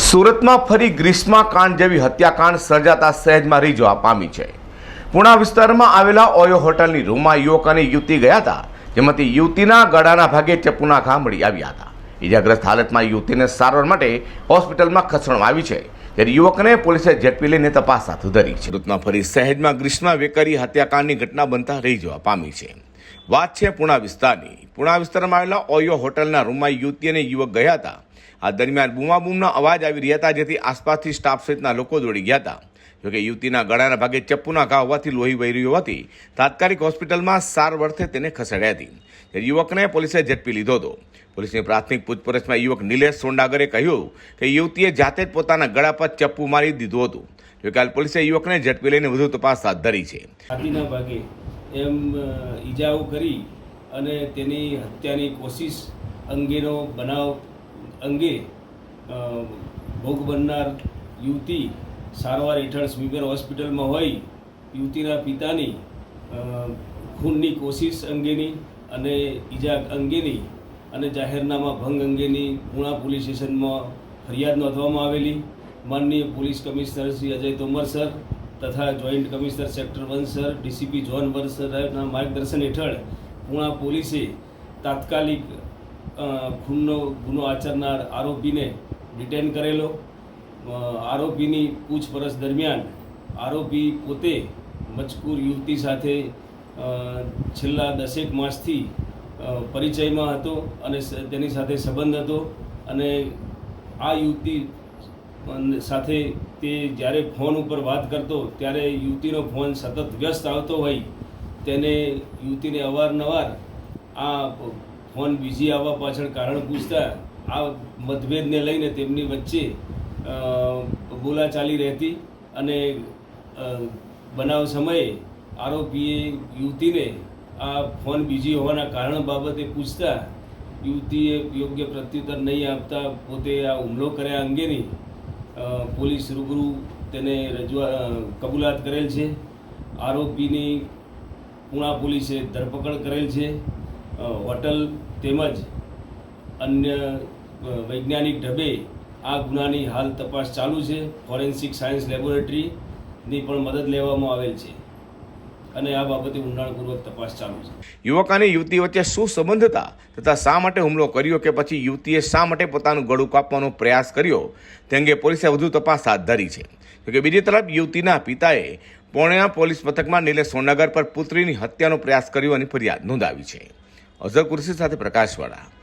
સુરતમાં ફરી ગ્રીષ્મા કાંડ જેવી હત્યાકાંડ સર્જાતા સહેજમાં રહી જવા પામી છે. પુણા વિસ્તારમાં આવેલા ઓયો હોટલની રૂમમાં યુવક અને યુવતી ગયા હતા, જેમાંથી યુવતીના ગળાના ભાગે ચપ્પુના ઘા મળી આવ્યા હતા. ઇજાગ્રસ્ત હાલતમાં યુવતીને સારવાર માટે હોસ્પિટલમાં ખસેડવામાં આવી છે ત્યારે યુવકને પોલીસે ઝડપી લઈને તપાસ હાથ ધરી છે. સુરતમાં ફરી સહેજમાં ગ્રીષ્મા વેકરી હત્યાકાંડની ઘટના બનતા રહી જવા પામી છે. વાત છે પુણા વિસ્તારની. પુણા વિસ્તારમાં આવેલા ઓયો હોટલના રૂમમાં યુવતી અને યુવક ગયા હતા. આ દરમિયાન બૂમાબૂમના અવાજ આવી રહ્યા હતા, જેથી આસપાસથી સ્ટાફ સહિતના લોકો દોડી ગયા હતા. જોકે યુવતીના ગળાના ભાગે ચપ્પુના ઘા હોવાથી લોહી વહી રહ્યું હોવાથી તાત્કાલિક હોસ્પિટલમાં સારવારથે તેને ખસેડાઈ હતી. યુવકને પોલીસે ઝડપી લીધો હતો. પોલીસની પ્રાથમિક પૂછપરછમાં યુવક નિલેશ સોંડાગરે કહ્યું કે યુવતીએ જાતે જ પોતાના ગળા પર ચપ્પુ મારી દીધું હતું. જોકે હાલ પોલીસે યુવકને ઝડપી લઈને વધુ તપાસ હાથ ધરી છે. ભાગે એમ ઈજાઓ કરી અને તેની હત્યાની કોશિશ અંગેનો બનાવ અંગે ભોગ બનનાર યુવતી સારવાર હેઠળ સ્વીપર હોસ્પિટલમાં હોય, યુવતીના પિતાની ખૂનની કોશિશ અંગેની અને ઈજા અંગેની અને જાહેરનામા ભંગ અંગેની પૂણા પોલીસ સ્ટેશનમાં ફરિયાદ નોંધવામાં આવેલી. માનનીય police commissioner Shri Ajay Tomar sir તથા joint commissioner sector one, sir, DCP zone one સરના માર્ગદર્શન હેઠળ પૂણા પોલીસે તાત્કાલિક ખૂનનો ગુનો આચરનાર આરોપીને ડિટેન કરેલો. આરોપીની પૂછપરછ દરમિયાન આરોપી પોતે મજકૂર યુવતી સાથે છેલ્લા દસેક માસથી પરિચયમાં હતો અને તેની સાથે સંબંધ હતો અને આ યુવતી અન- સાથે તે જ્યારે ફોન ઉપર વાત કરતો, ત્યારે યુવતીનો ફોન સતત વ્યસ્ત આવતો હોય, તેને યુવતીને અવારનવાર આ ફોન બીજી આવવા પાછળ કારણ પૂછતા, આ મતભેદને લઈને તેમની વચ્ચે બોલા બોલાચાલી રહેતી અને બનાવ સમયે આરોપીએ યુવતીને આ ફોન બીજી હોવાના કારણ બાબતે પૂછતા, યુવતીએ યોગ્ય પ્રત્યુત્તર નહીં આપતા પોતે આ હુમલો કર્યા અંગેની પોલીસ રૂબરૂ તેને રજૂઆત કબૂલાત કરેલ છે. આરોપીની પૂણા પોલીસે ધરપકડ કરેલ છે. હોટલ તેમજ અન્ય વૈજ્ઞાનિક ઢબે આ ગુનાની હાલ તપાસ ચાલુ છે. ફોરેન્સિક સાયન્સ લેબોરેટરીની પણ મદદ લેવામાં આવેલ છે. અને આ બાબતે ઊંડાણપૂર્વક તપાસ ચાલુ છે. યુવક અને યુવતી વચ્ચે શું સંબંધ હતા તથા શા માટે હુમલો કર્યો કે પછી યુવતીએ શા માટે પોતાનું ગળું કાપવાનો પ્રયાસ કર્યો તે અંગે પોલીસે વધુ તપાસ હાથ ધરી છે. જોકે બીજી તરફ યુવતીના પિતાએ પોણ્યા પોલીસ મથકમાં નિલેશ સોનાગર પર પુત્રીની હત્યાનો પ્રયાસ કર્યો અને ફરિયાદ નોંધાવી છે. અઝર કુરશી સાથે પ્રકાશવાળા.